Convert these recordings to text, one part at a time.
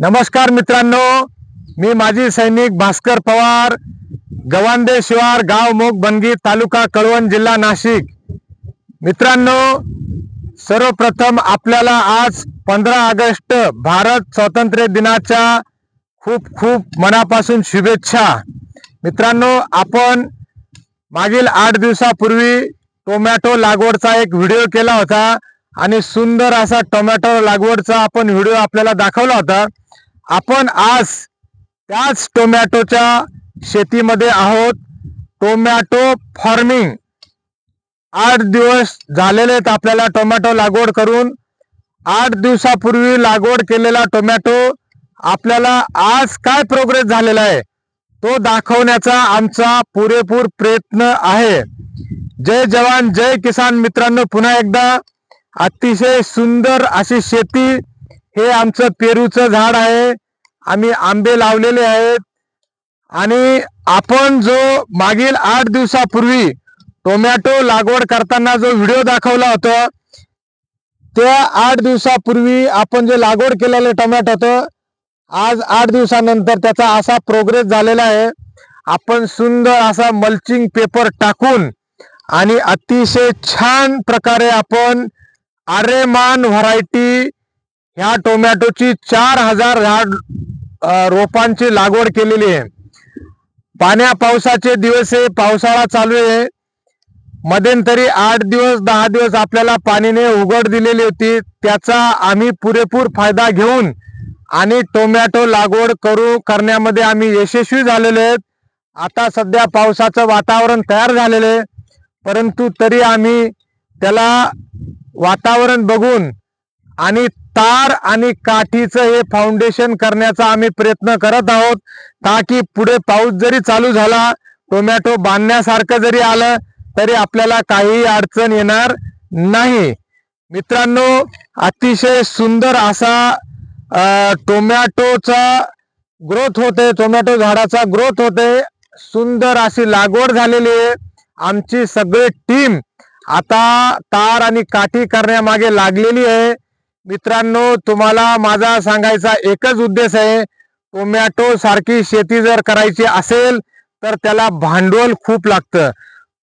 नमस्कार मित्रांनो मी माजी सैनिक भास्कर पवार गवांदे शिवार गाव मोग बनगी तालुका कळवण जिल्हा नाशिक. मित्रांनो सर्वप्रथम आपल्याला आज पंधरा ऑगस्ट भारत स्वातंत्र्य दिनाच्या खूप खूप मनापासून शुभेच्छा. मित्रांनो आपण मागील आठ दिवसापूर्वी टोमॅटो लागवडचा एक व्हिडिओ केला होता आणि सुंदर असा टोमॅटो लागवडचा आपण व्हिडिओ आपल्याला दाखवला होता. आपण आज त्याच टोमॅटोच्या शेतीमध्ये आहोत. Tomato farming. आठ दिवस झालेले आहेत आपल्याला टोमॅटो लागवड करून. आठ दिवसापूर्वी लागवड केलेला टोमॅटो आपल्याला आज काय प्रोग्रेस झालेला आहे? तो दाखवण्याचा आमचा पुरेपूर प्रयत्न आहे. जय जवान जय किसान मित्रांनो. पुन्हा एकदा अतिशय सुंदर अशी शेती हे आमचं पेरूचं झाड आहे. आम्ही आंबे लावलेले आहेत. आणि आपण जो मागील आठ दिवसापूर्वी टोमॅटो लागवड करताना जो व्हिडिओ दाखवला होता त्या आठ दिवसापूर्वी आपण जे लागवड केलेलं टोमॅटो होतं आज आठ दिवसानंतर त्याचा असा प्रोग्रेस झालेला आहे. आपण सुंदर असा मल्चिंग पेपर टाकून आणि अतिशय छान प्रकारे आपण आरेमान व्हरायटी ह्या टोमॅटोची चार हजार झाड रोपांची लागवड केलेली आहे. पाण्या पावसाचे दिवस आहे पावसाळा चालू आहे. मध्यंतरी आठ दिवस दहा दिवस आपल्याला पाणीने उघड दिलेली होती. त्याचा आम्ही पुरेपूर फायदा घेऊन आणि टोमॅटो लागवड करू करण्यामध्ये आम्ही यशस्वी झालेले आहेत. आता सध्या पावसाचं वातावरण तयार झालेलं आहे. परंतु तरी आम्ही त्याला वातावरण बघून आणि तार आणि काठीचं हे फाउंडेशन करण्याचा आम्ही प्रयत्न करत आहोत. ताकी पुढे पाऊस जरी चालू झाला टोमॅटो बांधण्यासारखं जरी आलं तरी आपल्याला काही अडचण येणार नाही. मित्रांनो अतिशय सुंदर असा टोमॅटोचा ग्रोथ होते टोमॅटो झाडाचा ग्रोथ होते. सुंदर अशी लागवड झालेली आहे. आमची सगळी टीम आता तार आणि काठी करण्यामागे लागलेली आहे. मित्रांनो तुम्हाला माझा सांगायचा एकच उद्देश आहे. टोमॅटो सारखी शेती जर करायची असेल तर त्याला भांडवल खूप लागतं.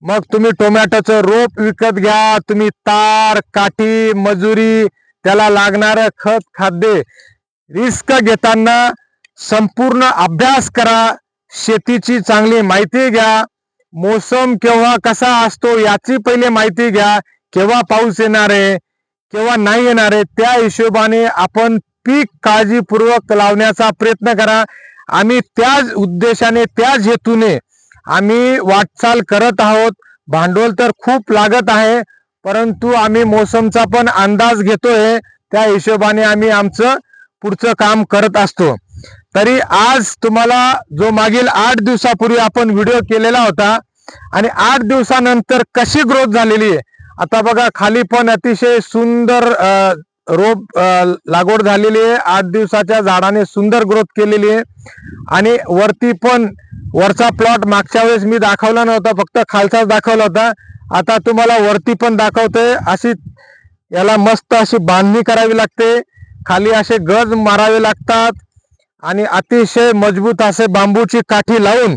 मग तुम्ही टोमॅटोचं रोप विकत घ्या. तुम्ही तार काठी मजुरी त्याला लागणारं खत खाद्य रिस्क घेताना संपूर्ण अभ्यास करा. शेतीची चांगली माहिती घ्या. मोसम केव्हा कसा असतो याची पहिले माहिती घ्या. केव्हा पाऊस येणार आहे किंवा नाही येणार आहे. त्या हिशोबाने आपण पीक काळजीपूर्वक लावण्याचा प्रयत्न करा. आम्ही त्याच उद्देशाने त्याच हेतूने आम्ही वाटचाल करत आहोत. भांडवल तर खूप लागत आहे परंतु आम्ही मोसमचा पण अंदाज घेतोय. त्या हिशोबाने आम्ही आमचं पुढचं काम करत असतो. तरी आज तुम्हाला जो मागील आठ दिवसापूर्वी आपण व्हिडिओ केलेला होता आणि आठ दिवसानंतर कशी ग्रोथ झालेली आहे आता बघा खाली पण अतिशय सुंदर रोप लागवड झालेली आहे. आठ दिवसाच्या झाडाने सुंदर ग्रोथ केलेली आहे. आणि वरती पण वरचा प्लॉट मागच्या वेळेस मी दाखवला नव्हता फक्त खालचाच दाखवला होता. आता तुम्हाला वरती पण दाखवतोय. अशी याला मस्त अशी बांधणी करावी लागते. खाली असे गज मारावे लागतात. आणि अतिशय मजबूत असे बांबूची काठी लावून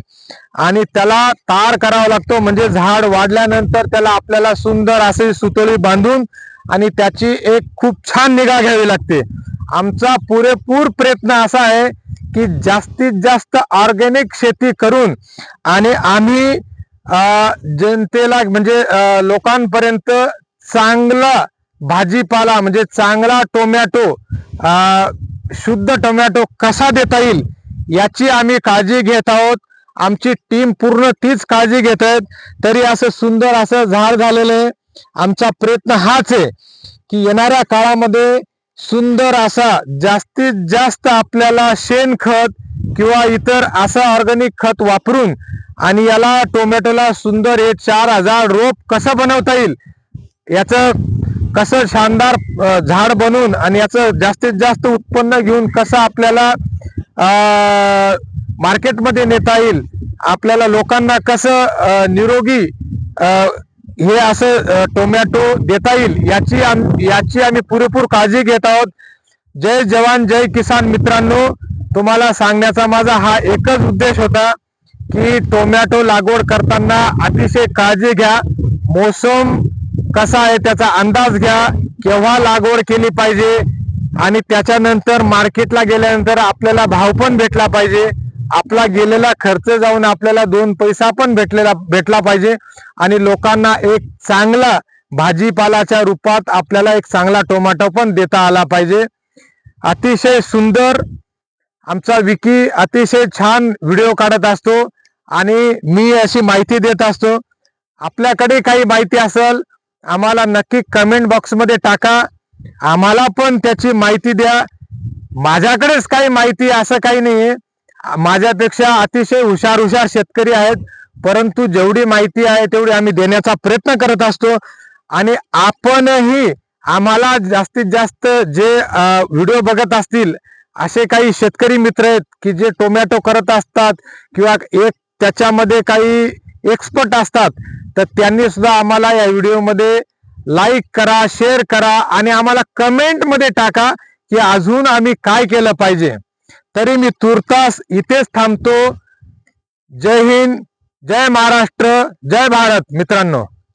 आणि त्याला तार करावा लागतो. म्हणजे झाड वाढल्यानंतर त्याला आपल्याला सुंदर असे सुतळी बांधून आणि त्याची एक खूप छान निगा घ्यावी लागते. आमचा पुरेपूर प्रयत्न असा आहे की जास्तीत जास्त ऑर्गॅनिक शेती करून आणि आम्ही जनतेला म्हणजे लोकांपर्यंत चांगला भाजीपाला म्हणजे चांगला टोमॅटो शुद्ध टोमॅटो कसा देता येईल याची आम्ही काळजी घेत आहोत. आमची टीम पूर्ण तीच काळजी घेत आहेत. तरी असं सुंदर असं झाड झालेलं आहे. आमचा प्रयत्न हाच आहे की येणाऱ्या काळामध्ये सुंदर असा जास्तीत जास्त आपल्याला शेणखत किंवा इतर असं ऑर्गॅनिक खत वापरून आणि याला टोमॅटोला सुंदर हे चार हजार रोप कसं बनवता येईल याचं कसं शानदार झाड बनवून आणि याचं जास्तीत जास्त उत्पन्न घेऊन कसं आपल्याला मार्केटमध्ये नेता येईल आपल्याला लोकांना कसं निरोगी हे असं टोमॅटो देता येईल याची आम याची आम्ही पुरेपूर काळजी घेत आहोत. जय जवान जय किसान मित्रांनो तुम्हाला सांगण्याचा माझा हा एकच उद्देश होता की टोमॅटो लागवड करताना अतिशय काळजी घ्या. मोसम कसा आहे त्याचा अंदाज घ्या. केव्हा लागवड केली पाहिजे? आणि त्याच्यानंतर मार्केटला गेल्यानंतर आपल्याला भाव पण भेटला पाहिजे. आपला गेलेला खर्च जाऊन आपल्याला दोन पैसा पण भेटलेला भेटला पाहिजे. आणि लोकांना एक चांगला भाजीपालाच्या रूपात आपल्याला एक चांगला टोमॅटो पण देता आला पाहिजे. अतिशय सुंदर आमचा विकी अतिशय छान व्हिडिओ काढत असतो. आणि मी अशी माहिती देत असतो. आपल्याकडे काही माहिती असेल आम्हाला नक्की कमेंट बॉक्समध्ये टाका. आम्हाला पण त्याची माहिती द्या. माझ्याकडेच काही माहिती असं काही नाही माझ्यापेक्षा अतिशय हुशार हुशार शेतकरी आहेत. परंतु जेवढी माहिती आहे तेवढी आम्ही देण्याचा प्रयत्न करत असतो. आणि आपणही आम्हाला जास्तीत जास्त जे व्हिडिओ बघत असतील असे काही शेतकरी मित्र आहेत की जे टोमॅटो करत असतात किंवा एक त्याच्यामध्ये काही एक्सपर्ट असतात तर त्यांनी सुद्धा आम्हाला या व्हिडिओमध्ये लाईक करा शेअर करा आणि आम्हाला कमेंटमध्ये टाका की अजून आम्ही काय केलं पाहिजे. तरी मी तुर्तास इथेच थांबतो. जय हिंद जय महाराष्ट्र जय भारत मित्रांनो.